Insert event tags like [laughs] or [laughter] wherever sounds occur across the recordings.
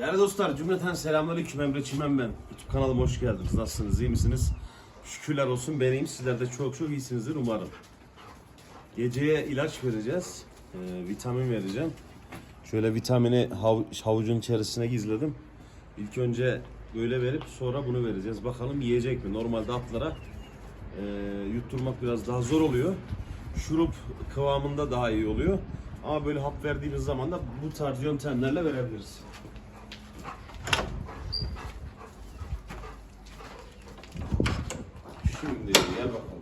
Değerli dostlar, cümleten selamünaleyküm Emre Çimen ben. YouTube kanalıma hoş geldiniz. Nasılsınız, iyi misiniz? Şükürler olsun ben iyiyim. Sizler de çok çok iyisinizdir umarım. Geceye ilaç vereceğiz. Ee, vitamin vereceğim. Şöyle vitamini hav- havucun içerisine gizledim. İlk önce böyle verip sonra bunu vereceğiz. Bakalım yiyecek mi? Normalde atlara e, yutturmak biraz daha zor oluyor. Şurup kıvamında daha iyi oluyor. Ama böyle hap verdiğimiz zaman da bu tarz yöntemlerle verebiliriz. Şimdi gel bakalım.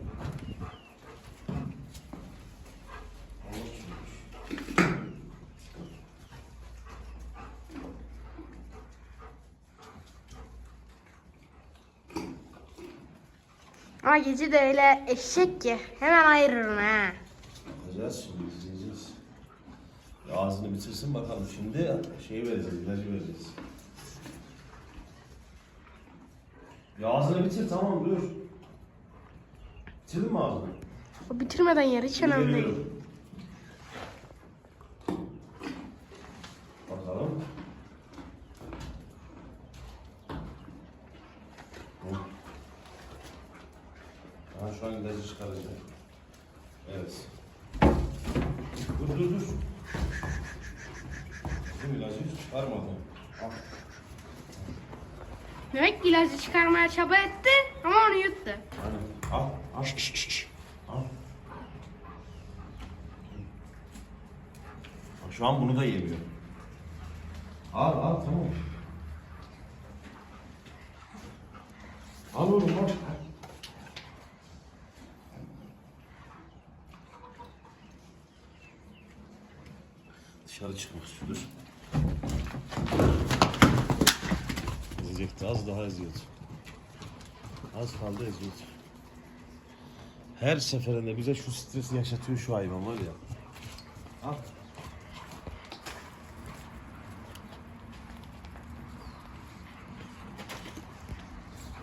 Ama gece de öyle eşek ki hemen ayırırım ha. Bakacağız şimdi izleyeceğiz. Ağzını bitirsin bakalım şimdi şeyi vereceğiz, ilacı vereceğiz. Ya ağzını bitir tamam dur. Bitirdin mi ağzını? O bitirmeden yer hiç Şimdi önemli değil. veriyorum. Bakalım. Hı. Aha şu an ilacı çıkaracak. Evet. Dur dur dur. Bizim ilacı hiç çıkarmadı. Al. Demek ki ilacı çıkarmaya çaba etti ama onu yuttu. Aynen. Al. Al. Al. Bak Şu an bunu da yemiyor. Al al tamam. Al oğlum al. Dışarı çıkmak istiyordur. Ezecekti az daha eziyordu. Az kaldı eziyordu. Her seferinde bize şu stresi yaşatıyor şu hayvan var ya. Al.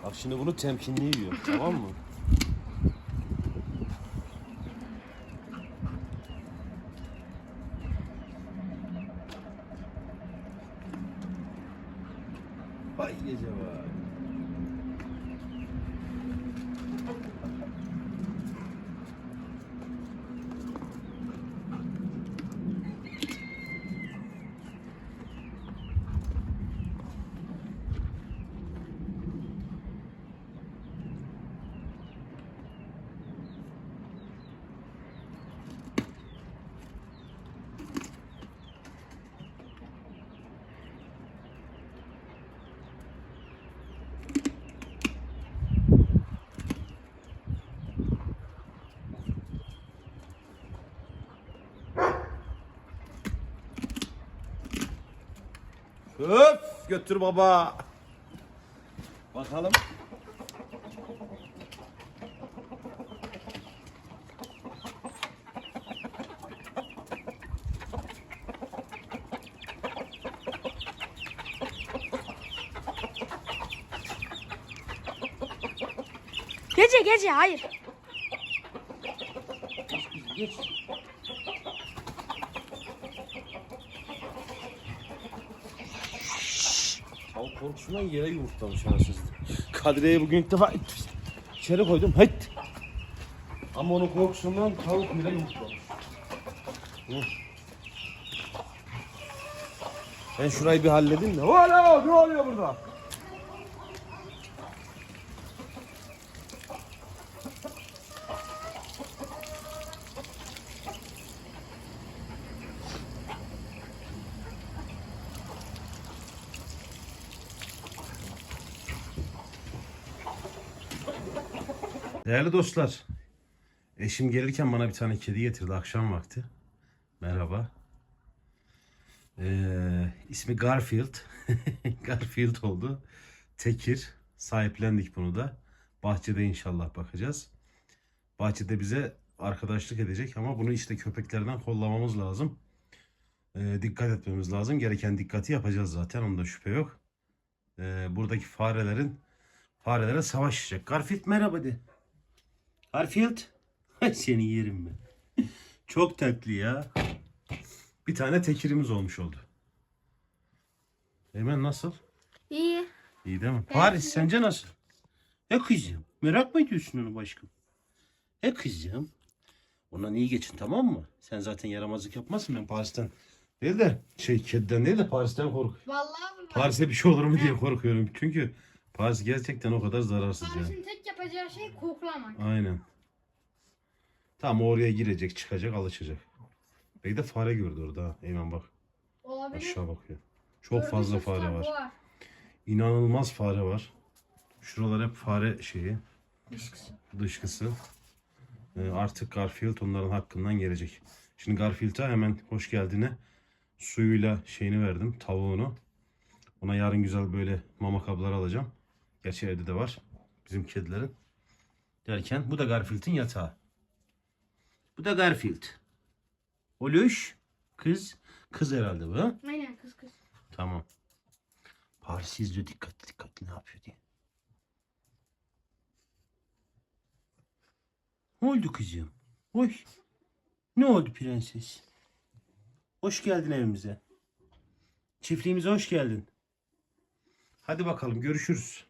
Bak şimdi bunu temkinli yiyor tamam mı? Öf götür baba. Bakalım. Gece gece hayır. Geç. Korkusundan yere yumurtlamış anasını. Kadriye'yi bugün ilk defa içeri koydum. Hıt. Ama onun korkusundan tavuk yere yumurtlamış. Ben şurayı bir halledeyim de. Hala ne oluyor burada? Değerli dostlar, eşim gelirken bana bir tane kedi getirdi akşam vakti. Merhaba. Ee, ismi Garfield. [laughs] Garfield oldu. Tekir. Sahiplendik bunu da. Bahçede inşallah bakacağız. Bahçede bize arkadaşlık edecek ama bunu işte köpeklerden kollamamız lazım. Ee, dikkat etmemiz lazım. Gereken dikkati yapacağız zaten. Onda şüphe yok. Ee, buradaki farelerin farelere savaşacak. Garfield merhaba de. Garfield. Seni yerim ben. Çok tatlı ya. Bir tane tekirimiz olmuş oldu. Eymen nasıl? İyi. İyi değil mi? Paris sence nasıl? E kızım. Merak mı ediyorsun onu başkanım? E kızım. Ondan iyi geçin tamam mı? Sen zaten yaramazlık yapmazsın ben Paris'ten. Değil de şey kediden değil de Paris'ten korkuyorum. Vallahi mı? Paris'e bir şey olur mu diye korkuyorum. Çünkü Paris gerçekten o kadar zararsız yani. Paris'in tek yapacağı şey koklamak. Aynen. Tam oraya girecek, çıkacak, alışacak. Belki de fare gördü orada. ha. Eymen bak. Olabilir. Aşağı bakıyor. Çok fazla fare Gördüyse var. var. İnanılmaz fare var. Şuralar hep fare şeyi. Dışkısı. Ee, artık Garfield onların hakkından gelecek. Şimdi Garfield'a hemen hoş geldine suyuyla şeyini verdim. Tavuğunu. Ona yarın güzel böyle mama kabları alacağım. Gerçi evde de var. Bizim kedilerin. Derken bu da Garfield'in yatağı. Bu da Garfield. Oluş. Kız. Kız herhalde bu. ha? Aynen kız kız. Tamam. Paris izliyor dikkatli dikkatli ne yapıyor diye. Ne oldu kızım? Oy. Ne oldu prenses? Hoş geldin evimize. Çiftliğimize hoş geldin. Hadi bakalım görüşürüz.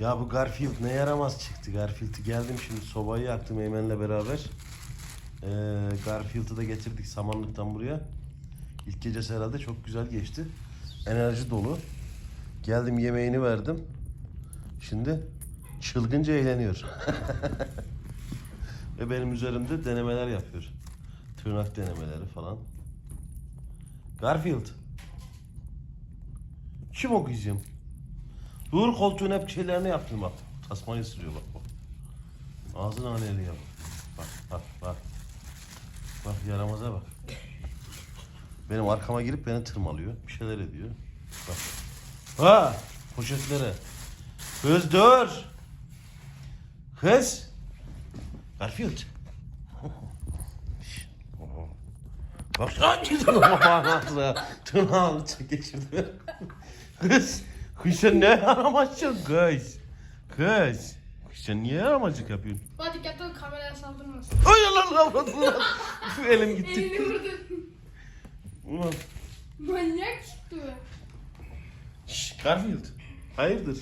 Ya bu Garfield ne yaramaz çıktı. Garfield'i geldim şimdi sobayı yaktım Eymen'le beraber. Ee, Garfield'ı da getirdik samanlıktan buraya. İlk gecesi herhalde çok güzel geçti. Enerji dolu. Geldim yemeğini verdim. Şimdi çılgınca eğleniyor. [laughs] Ve benim üzerimde denemeler yapıyor. Tırnak denemeleri falan. Garfield. Kim o kızım? Dur koltuğun hep şeylerini yaptın bak. Tasmayı ısırıyor bak bak. Ağzını aneliyor bak. Bak bak bak. Bak yaramaza bak. Benim arkama girip beni tırmalıyor. Bir şeyler ediyor. Bak. Ha! Poşetlere. Kız dur. Kız. Garfield. Bak. Ay, Tırnağı Tırnağı geçirdi. Kız. Sen ne yaramazsın kız. Kız. Sen niye yaramazlık yapıyorsun? Hadi gel kameraya saldırmasın. Ay Allah Allah Allah. Şu elim gitti. Elini vurdun. Ulan. Manyak çıktı. Şşş, Garfield. Hayırdır?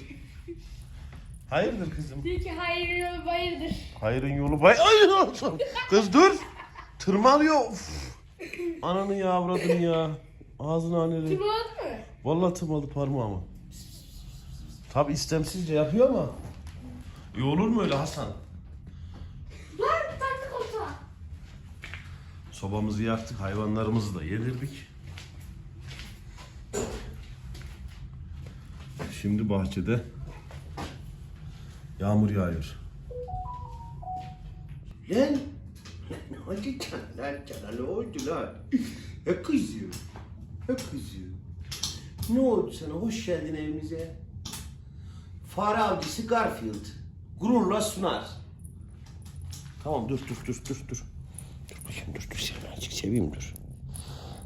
Hayırdır kızım? Diyor ki hayır yolu bayırdır. Hayırın yolu bay... Ay Allah'ım. Kız dur. Tırmalıyor. Uf. Ananı ya avradını ya. Ağzını aneli. Kim oldu mu? Vallahi tırmaldı parmağımı. Tabi istemsizce yapıyor ama. İyi olur mu öyle Hasan? Lan taktı koltuğa. Sobamızı yaktık, hayvanlarımızı da yedirdik. Şimdi bahçede yağmur yağıyor. Lan! Hadi canlar canlar ne oldu lan? He kızım. He kızım. Ne oldu sana? Hoş geldin evimize. Fare avcısı Garfield. Gururla sunar. Tamam dur dur dur dur dur. Dur bakayım dur dur seni azıcık seveyim dur.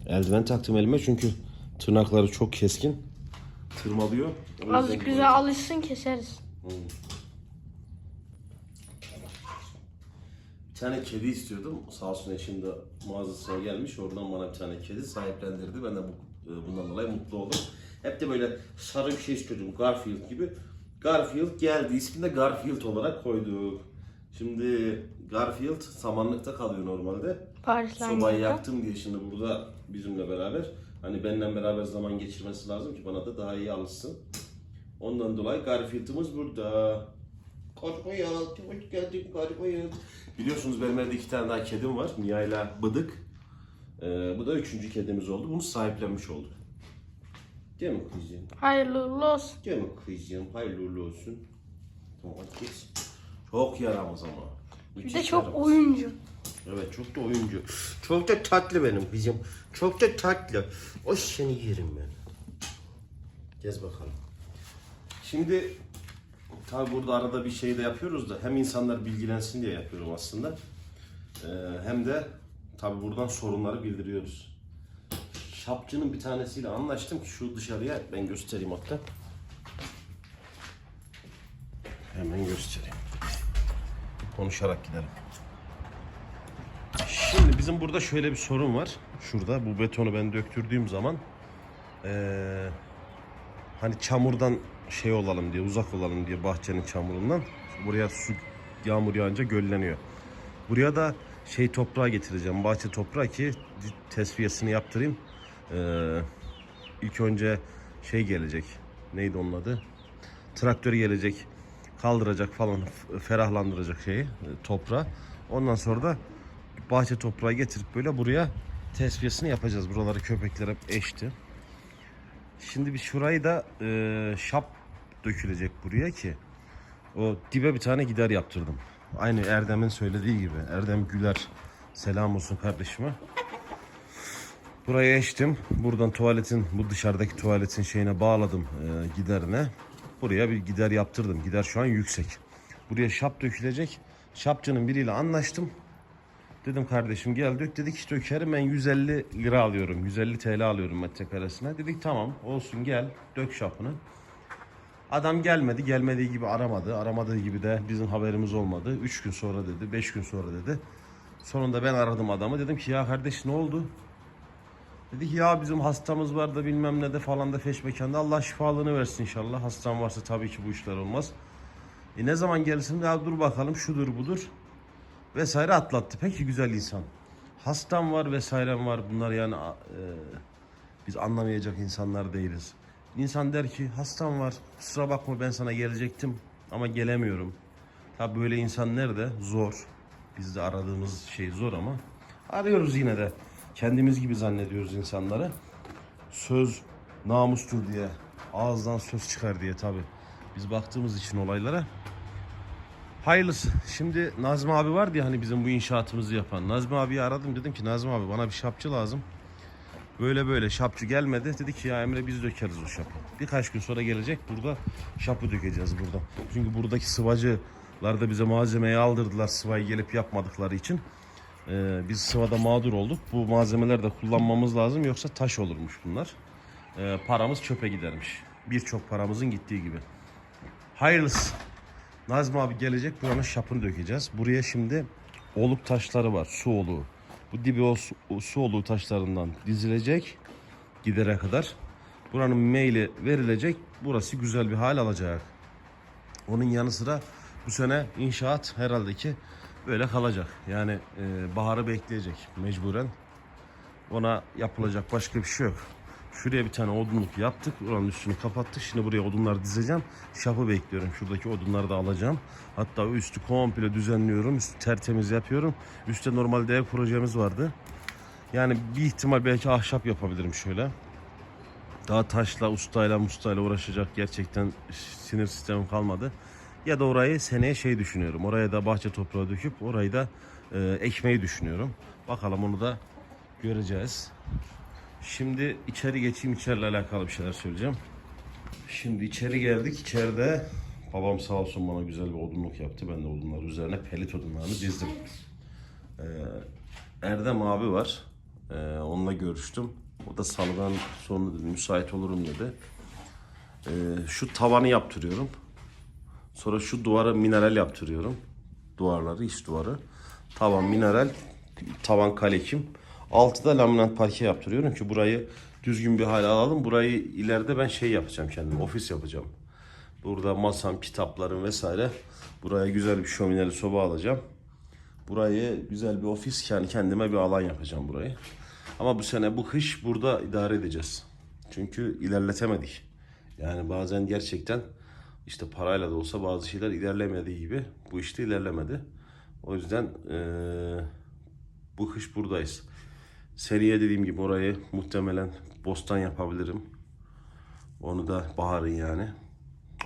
Eldiven taktım elime çünkü tırnakları çok keskin. Tırmalıyor. O yüzden Azıcık güzel alışsın keseriz. Bir tane kedi istiyordum. Sağ olsun eşim de mağazasına gelmiş. Oradan bana bir tane kedi sahiplendirdi. Ben de bu, e, bundan dolayı mutlu oldum. Hep de böyle sarı bir şey istiyordum. Garfield gibi. Garfield geldi. İsmini de Garfield olarak koyduk. Şimdi Garfield samanlıkta kalıyor normalde. Paris'le Sobayı yaktım diye şimdi burada bizimle beraber. Hani benimle beraber zaman geçirmesi lazım ki bana da daha iyi alışsın. Ondan dolayı Garfield'ımız burada. Garfield, hoş geldin Garfield. Biliyorsunuz benim evde iki tane daha kedim var. Mia ile Bıdık. Ee, bu da üçüncü kedimiz oldu. Bunu sahiplenmiş olduk. Değil mi kızım? Hayırlı uğurlu olsun. Değil mi kızım? Hayırlı uğurlu olsun. Tamam geç. Çok yaramaz ama. Bir Müthiş de çok yaramaz. oyuncu. Evet çok da oyuncu. Çok da tatlı benim kızım. Çok da tatlı. O seni yerim ben. Gez bakalım. Şimdi tabi burada arada bir şey de yapıyoruz da hem insanlar bilgilensin diye yapıyorum aslında. Ee, hem de tabi buradan sorunları bildiriyoruz. Şapçının bir tanesiyle anlaştım ki şu dışarıya ben göstereyim hatta. Hemen göstereyim. Konuşarak gidelim. Şimdi bizim burada şöyle bir sorun var. Şurada bu betonu ben döktürdüğüm zaman Ee, hani çamurdan şey olalım diye, uzak olalım diye bahçenin çamurundan. Buraya su yağmur yağınca gölleniyor. Buraya da şey toprağı getireceğim. Bahçe toprağı ki tesviyesini yaptırayım. Ee, ilk önce şey gelecek. Neydi onun adı? Traktör gelecek. Kaldıracak falan ferahlandıracak şeyi, e, toprağı. Ondan sonra da bahçe toprağı getirip böyle buraya tesviyesini yapacağız. Buraları köpekler hep eşti. Şimdi bir şurayı da e, şap dökülecek buraya ki o dibe bir tane gider yaptırdım. Aynı Erdem'in söylediği gibi. Erdem Güler selam olsun kardeşime. Buraya eştim. Buradan tuvaletin bu dışarıdaki tuvaletin şeyine bağladım e, giderine. Buraya bir gider yaptırdım. Gider şu an yüksek. Buraya şap dökülecek. Şapçının biriyle anlaştım. Dedim kardeşim gel dök dedik ki dökerim ben 150 lira alıyorum. 150 TL alıyorum metrekaresine. Dedik tamam olsun gel dök şapını. Adam gelmedi. Gelmediği gibi aramadı. Aramadığı gibi de bizim haberimiz olmadı. 3 gün sonra dedi. 5 gün sonra dedi. Sonunda ben aradım adamı. Dedim ki ya kardeş ne oldu? Dedi ki ya bizim hastamız var da bilmem ne de falan da feş mekanda. Allah şifalığını versin inşallah. Hastam varsa tabii ki bu işler olmaz. E ne zaman gelirsin? Ya dur bakalım şudur budur. Vesaire atlattı. Peki güzel insan. Hastam var vesairem var. Bunlar yani e, biz anlamayacak insanlar değiliz. İnsan der ki hastam var. Kusura bakma ben sana gelecektim ama gelemiyorum. Tabi böyle insan nerede? Zor. Biz de aradığımız şey zor ama arıyoruz yine de. Kendimiz gibi zannediyoruz insanları. Söz namustur diye, ağızdan söz çıkar diye tabi. Biz baktığımız için olaylara. Hayırlısı. Şimdi Nazmi abi vardı ya hani bizim bu inşaatımızı yapan. Nazmi abiyi aradım dedim ki Nazmi abi bana bir şapçı lazım. Böyle böyle şapçı gelmedi. Dedi ki ya Emre biz dökeriz o şapı. Birkaç gün sonra gelecek burada şapı dökeceğiz burada. Çünkü buradaki sıvacılar da bize malzemeyi aldırdılar sıvayı gelip yapmadıkları için. Ee, biz sıvada mağdur olduk. Bu malzemeler de kullanmamız lazım yoksa taş olurmuş bunlar. Ee, paramız çöpe gidermiş. Birçok paramızın gittiği gibi. Hayırlısı. Nazmi abi gelecek buranın şapını dökeceğiz. Buraya şimdi oluk taşları var. Su oluğu. Bu dibi o su, o su oluğu taşlarından dizilecek gidere kadar. Buranın meyli verilecek. Burası güzel bir hal alacak. Onun yanı sıra bu sene inşaat herhalde ki böyle kalacak. Yani e, baharı bekleyecek mecburen. Ona yapılacak başka bir şey yok. Şuraya bir tane odunluk yaptık. Oranın üstünü kapattık. Şimdi buraya odunlar dizeceğim. Şapı bekliyorum. Şuradaki odunları da alacağım. Hatta üstü komple düzenliyorum. Üstü tertemiz yapıyorum. Üstte normalde ev projemiz vardı. Yani bir ihtimal belki ahşap yapabilirim şöyle. Daha taşla, ustayla, mustayla uğraşacak gerçekten sinir sistemim kalmadı. Ya da orayı seneye şey düşünüyorum. Oraya da bahçe toprağı döküp orayı da e, ekmeği düşünüyorum. Bakalım onu da göreceğiz. Şimdi içeri geçeyim. içeriyle alakalı bir şeyler söyleyeceğim. Şimdi içeri geldik. İçeride babam sağ olsun bana güzel bir odunluk yaptı. Ben de odunlar üzerine pelit odunlarını dizdim. Ee, Erdem abi var. Ee, onunla görüştüm. O da salıdan sonra dedi, müsait olurum dedi. Ee, şu tavanı yaptırıyorum. Sonra şu duvara mineral yaptırıyorum. Duvarları, iç duvarı. Tavan mineral, tavan kalekim. Altıda laminat parke yaptırıyorum ki burayı düzgün bir hale alalım. Burayı ileride ben şey yapacağım kendim, ofis yapacağım. Burada masam, kitaplarım vesaire. Buraya güzel bir şömineli soba alacağım. Burayı güzel bir ofis yani kendime bir alan yapacağım burayı. Ama bu sene bu kış burada idare edeceğiz. Çünkü ilerletemedik. Yani bazen gerçekten işte parayla da olsa bazı şeyler ilerlemediği gibi bu işte ilerlemedi. O yüzden eee, bu kış buradayız. Seriye dediğim gibi orayı muhtemelen bostan yapabilirim. Onu da baharın yani.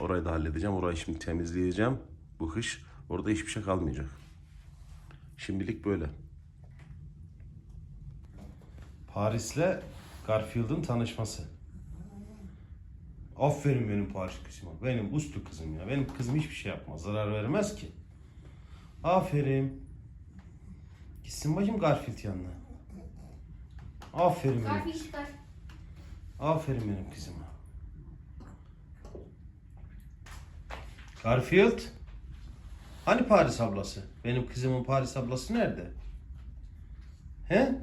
Orayı da halledeceğim. Orayı şimdi temizleyeceğim bu kış. Orada hiçbir şey kalmayacak. Şimdilik böyle. Paris'le Garfield'ın tanışması. Aferin benim Paris kızıma. Benim uslu kızım ya. Benim kızım hiçbir şey yapmaz. Zarar vermez ki. Aferin. Gitsin bakayım Garfield yanına. Aferin benim kızım. Aferin benim kızıma. Garfield. Hani Paris ablası? Benim kızımın Paris ablası nerede? He?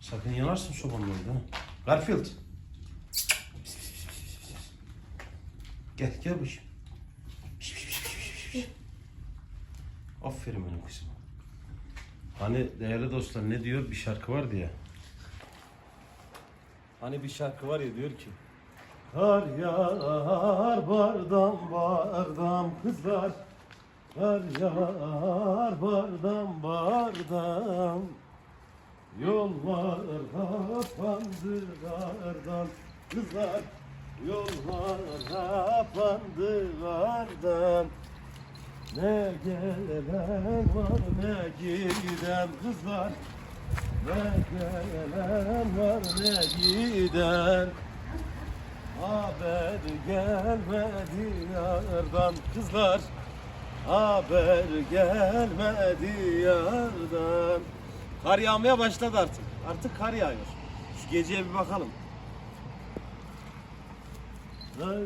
Sakın yanarsın sobanın orada. Garfield. Gel gel bakayım. Aferin benim kızım. Hani değerli dostlar ne diyor? Bir şarkı vardı ya. Hani bir şarkı var ya diyor ki Kar yağar bardam bardam kızlar Kar yağar bardam bardam Yollar kapandı kardan Kızlar Yollar kapandı kardan Ne gelen var ne giden kızlar Ne gelen var ne giden Haber gelmedi yardan kızlar Haber gelmedi yardan Kar yağmaya başladı artık. Artık kar yağıyor. Şu geceye bir bakalım. Ray,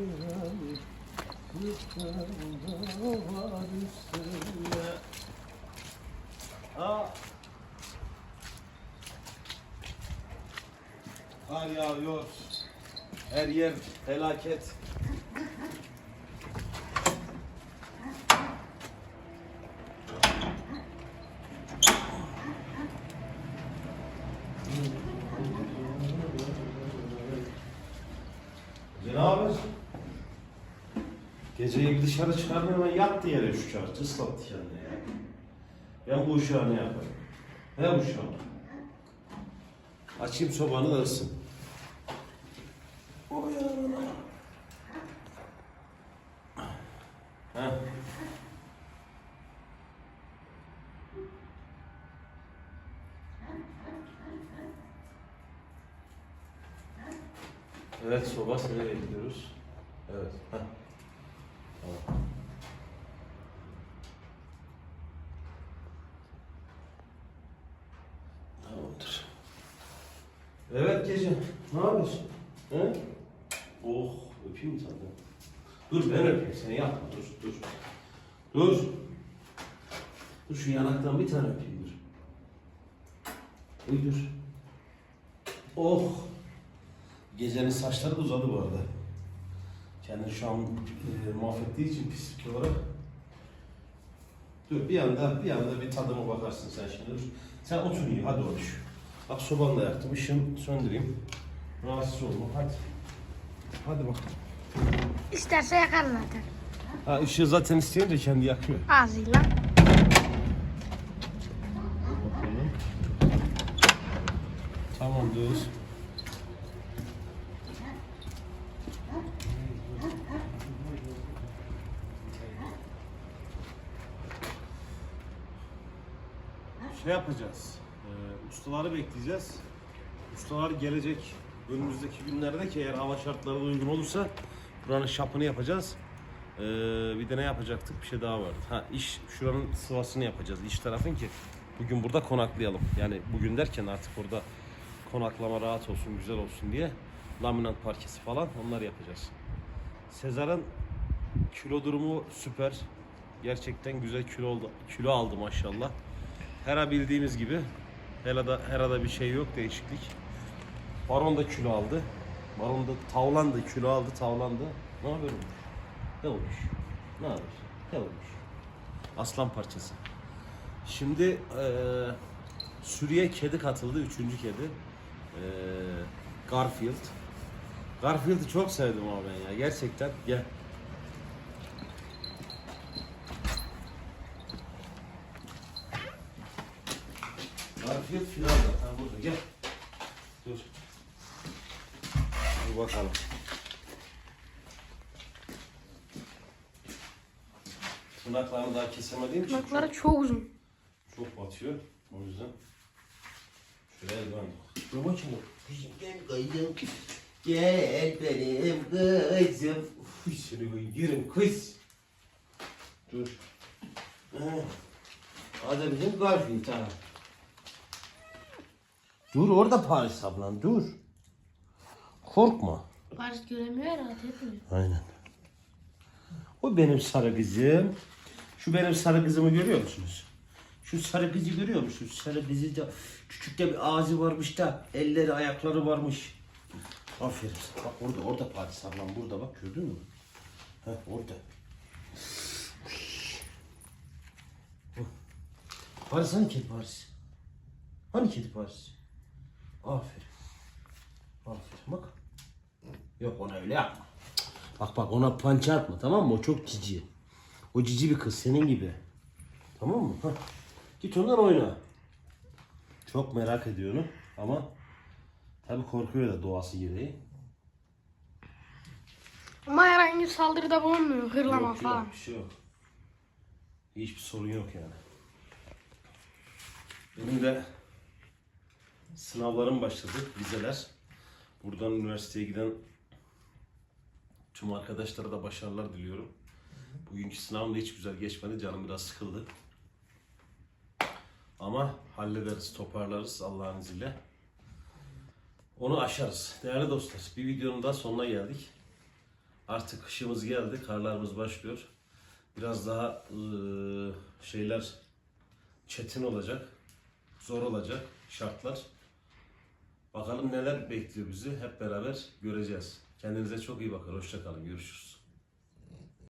kıskanda var üstüne. Aa. Kar yağıyor. Her yer felaket. Ne haber? Geceyi bir dışarı çıkarmıyor hemen yattı yere şu çağrı. Islattı kendini ya. Ben bu uşağı ne yaparım? He uşağım. Açayım sobanı da ısın. Evet soba nereye gidiyoruz? Evet. Heh. Tamam. Tamamdır. Evet gece. Ne yapıyorsun? He? Oh öpeyim seni? Dur ben öpeyim sen yapma dur dur. Dur. Dur şu yanaktan bir tane öpeyim dur. Uy. Oh. Gecenin saçları uzadı bu arada. Kendini şu an e, mahvettiği için pislik olarak. Dur bir anda bir anda bir tadıma bakarsın sen şimdi. Sen otur iyi hadi otur. Bak sobanı da yaktım. Işığımı söndüreyim. Rahatsız olma hadi. Hadi bakalım. İsterse yakar zaten. Ha ışığı zaten isteyince kendi yakıyor. Ağzıyla. Bakalım. Tamam dur. Şey yapacağız. E, ustaları bekleyeceğiz. Ustalar gelecek önümüzdeki günlerde ki eğer hava şartları da uygun olursa buranın şapını yapacağız. Ee, bir de ne yapacaktık? Bir şey daha vardı. Ha iş şuranın sıvasını yapacağız. İç tarafın ki bugün burada konaklayalım. Yani bugün derken artık orada konaklama rahat olsun, güzel olsun diye laminat parkesi falan onları yapacağız. Sezar'ın kilo durumu süper. Gerçekten güzel kilo oldu. Kilo aldı maşallah. Hera bildiğimiz gibi. Hera'da, Hera'da bir şey yok değişiklik. Baron da kilo aldı. Baron da tavlandı, kilo aldı, tavlandı. Ne haber olmuş? Ne olmuş? Ne haber? Ne olmuş? Aslan parçası. Şimdi eee sürüye kedi katıldı, üçüncü kedi. Eee Garfield. Garfield'ı çok sevdim ama ben ya, gerçekten. Gel. Garfield filan da, ha burada gel. Dur. Dur bakalım. Tırnaklarını daha kesemediğim için Tırnakları çok uzun. çok, çok batıyor. O yüzden şöyle eldiven. Dur bakayım. Gel kızım. Gel benim kızım. Uy seni koyayım. Yürüm kız. Dur. Ha. Hadi bizim Garfield ha. Dur orada Paris ablan dur. Korkma. Paris göremiyor rahat etmiyor. Aynen. O benim sarı kızım. Şu benim sarı kızımı görüyor musunuz? Şu sarı kızı görüyor musunuz? Sarı kızı da küçük de bir ağzı varmış da elleri ayakları varmış. Aferin. Bak orada, orada Paris ablam burada bak gördün mü? Heh orada. Hı. Paris hani kedi Paris? Hani kedi Paris? Aferin. Aferin bak. Yok ona öyle yapma. Bak bak ona pança atma tamam mı? O çok cici. O cici bir kız senin gibi. Tamam mı? Hah. Git ondan oyna. Çok merak ediyor onu ama tabii korkuyor da doğası gereği. Ama herhangi bir saldırıda bulunmuyor. Hırlama Yok, falan. Yok, bir şey yok. Hiçbir sorun yok yani. Benim de sınavlarım başladı, vizeler. Buradan üniversiteye giden tüm arkadaşlara da başarılar diliyorum. Bugünkü sınavım da hiç güzel geçmedi, canım biraz sıkıldı. Ama hallederiz, toparlarız Allah'ın izniyle. Onu aşarız. Değerli dostlar, bir videonun daha sonuna geldik. Artık kışımız geldi, karlarımız başlıyor. Biraz daha ıı, şeyler çetin olacak, zor olacak şartlar. Bakalım neler bekliyor bizi hep beraber göreceğiz. Kendinize çok iyi bakın, hoşça kalın, görüşürüz.